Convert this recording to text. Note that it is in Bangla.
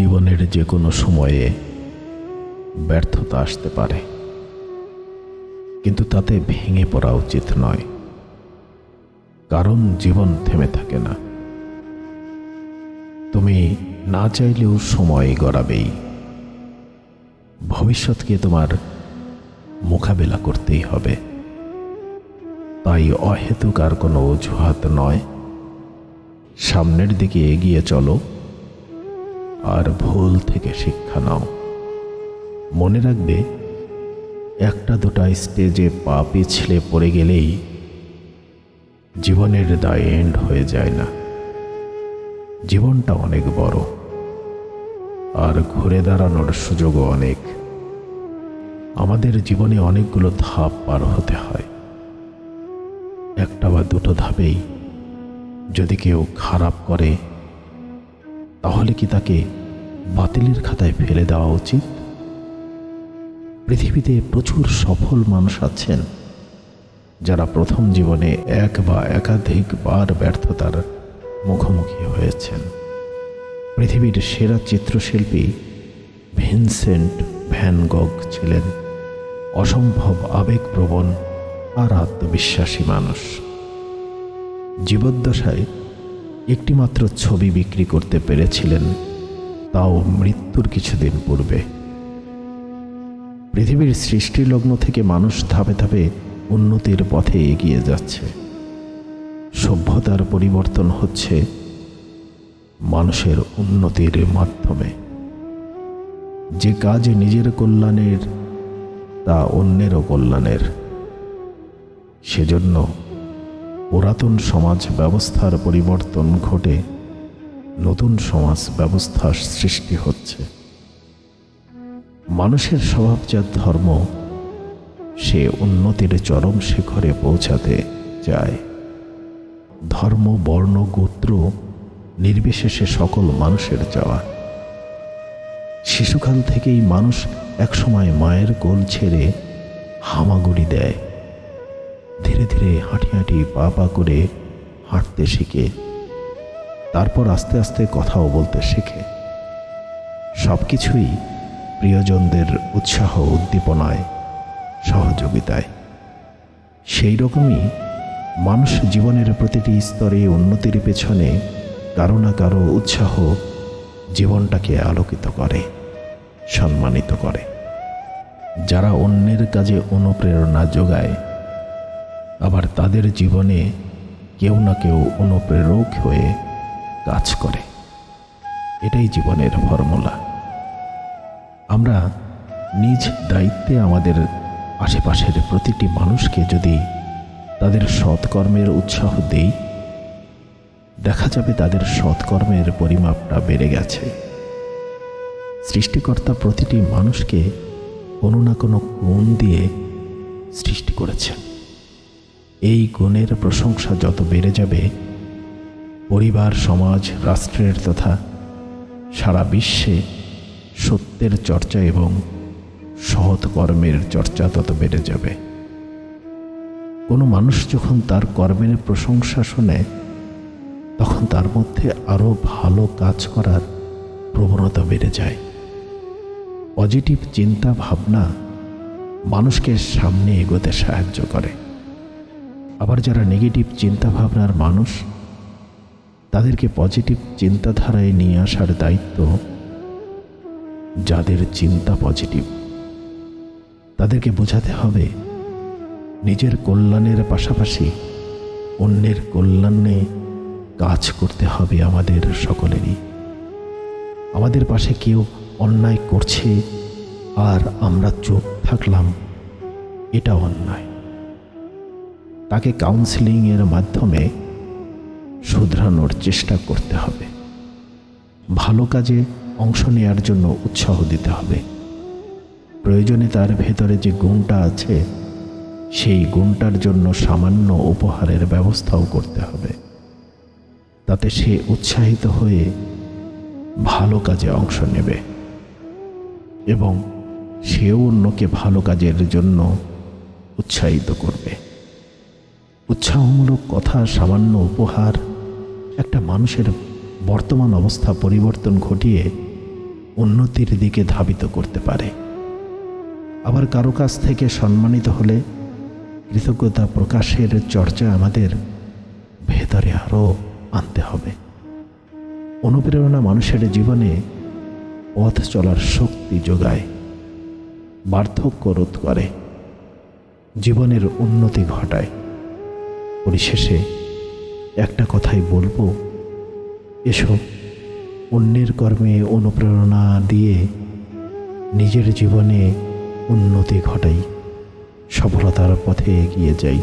জীবনের যে কোনো সময়ে ব্যর্থতা আসতে পারে। কিন্তু তাতে ভেঙে পড়া উচিত নয়। কারণ জীবন থেমে থাকে না। তুমি না চাইলেও সময় গড়াবেই। ভবিষ্যৎকে তোমার মোকাবেলা করতেই হবে। তাই অহেতুক আর কোনো অজুহাত নয়। সামনের দিকে এগিয়ে চলো। আর ভুল থেকে শিক্ষা নাও। মনে রাখবে, একটা দুটা স্টেজে পা পিছলে পড়ে গেলেই জীবনের দায় এন্ড হয়ে যায় না। জীবনটা অনেক বড়, আর ঘুরে দাঁড়ানোর সুযোগও অনেক। আমাদের জীবনে অনেকগুলো ধাপ পার হতে হয়। একটা বা দুটো ধাপেই যদি কেউ খারাপ করে তাহলে কি তাকে বাতিলের খাতায় ফেলে দেওয়া উচিত? পৃথিবীতে প্রচুর সফল মানুষ আছেন, যারা প্রথম জীবনে এক বা একাধিকবার ব্যর্থতার মুখোমুখি হয়েছেন। পৃথিবীর সেরা চিত্রশিল্পী ভিনসেন্ট ভ্যান গগ ছিলেন অসম্ভব আবেগপ্রবণ আর আত্মবিশ্বাসী মানুষ। জীবদ্দশায় একটিমাত্র ছবি বিক্রি করতে পেরেছিলেন, তাও মৃত্যুর কিছুদিন পূর্বে। পৃথিবীর সৃষ্টিলগ্ন থেকে মানুষ ধাপে ধাপে উন্নতির পথে এগিয়ে যাচ্ছে। সভ্যতার পরিবর্তন হচ্ছে মানুষের উন্নতির মাধ্যমে। যে কাজ নিজের কল্যাণের, তা অন্যেরও কল্যাণের। সেজন্য পুরাতন সমাজ ব্যবস্থার পরিবর্তন ঘটে, নতুন সমাজ ব্যবস্থার সৃষ্টি হচ্ছে। মানুষের স্বভাবজাত ধর্ম, সে উন্নতির চরম শিখরে পৌঁছাতে চায়। ধর্ম, বর্ণ, গোত্র নির্বিশেষে সকল মানুষের চাওয়া। শিশুকাল থেকেই মানুষ একসময় মায়ের কোল ছেড়ে হামাগুড়ি দেয়। ধীরে ধীরে হাঁটি হাঁটি পা পা করে হাঁটতে শিখে, তারপর আস্তে আস্তে কথাও বলতে শেখে। সব কিছুই প্রিয়জনদের উৎসাহ, উদ্দীপনায়, সহযোগিতায়। সেই রকমই মানুষ জীবনের প্রতিটি স্তরে উন্নতির পেছনে কারও না কারও উৎসাহ জীবনটাকে আলোকিত করে, সম্মানিত করে। যারা অন্যের কাজে অনুপ্রেরণা যোগায় আবার তাদের জীবনে কেউ না কেউ অনুপ্রেরক হয়ে কাজ করে। এটাই জীবনের ফর্মুলা। আমরা নিজ দায়িত্বে আমাদের আশেপাশের প্রতিটি মানুষকে যদি তাদের সৎকর্মের উৎসাহ দেই, দেখা যাবে তাদের সৎকর্মের পরিমাপটা বেড়ে গেছে। সৃষ্টিকর্তা প্রতিটি মানুষকে কোনো না কোনো গুণ দিয়ে সৃষ্টি করেছেন। এই গুণের প্রশংসা যত বেড়ে যাবে, পরিবার, সমাজ, রাষ্ট্রের তথা সারা বিশ্বে সত্যের চর্চা এবং সৎ কর্মের চর্চা তত বেড়ে যাবে। কোনো মানুষ যখন তার কর্মের প্রশংসা শোনে, তখন তার মধ্যে আরও ভালো কাজ করার প্রবণতা বেড়ে যায়। পজিটিভ চিন্তা ভাবনা মানুষকে সামনে এগোতে সাহায্য করে। আবার যারা নেগেটিভ চিন্তা ভাবনার মানুষ, তাদেরকে পজিটিভ চিন্তাধারায় নিয়ে আসার দায়িত্ব যাদের চিন্তা পজিটিভ তাদেরকে বোঝাতে হবে নিজের কল্যাণের পাশাপাশি অন্যের কল্যাণে কাজ করতে হবে আমাদের সকলেরই। আমাদের পাশে কেউ অন্যায় করছে আর আমরা চুপ থাকলাম, এটা অন্যায়। তাকে কাউন্সিলিংয়ের মাধ্যমে শুধরানোর চেষ্টা করতে হবে। ভালো কাজে অংশ নেয়ার জন্য উৎসাহ দিতে হবে। প্রয়োজনে তার ভেতরে যে গুণটা আছে, সেই গুণটার জন্য সামান্য উপহারের ব্যবস্থাও করতে হবে। তাতে সে উৎসাহিত হয়ে ভালো কাজে অংশ নেবে এবং সেও অন্যকে ভালো কাজের জন্য উৎসাহিত করবে। উৎসাহমূলক কথা, সামান্য উপহার, একটা মানুষের বর্তমান অবস্থা পরিবর্তন ঘটিয়ে উন্নতির দিকে ধাবিত করতে পারে। আবার কারও কাছ থেকে সম্মানিত হলে কৃতজ্ঞতা প্রকাশের চর্চা আমাদের ভেতরে আরও আনতে হবে। অনুপ্রেরণা মানুষের জীবনে পথ চলার শক্তি যোগায়, বার্ধক্য রোধ করে, জীবনের উন্নতি ঘটায়। পরিশেষে একটা কথাই বলব। এসব অন্যের কর্মে অনুপ্রেরণা দিয়ে নিজের জীবনে উন্নতি ঘটাই, সফলতার পথে এগিয়ে যাই।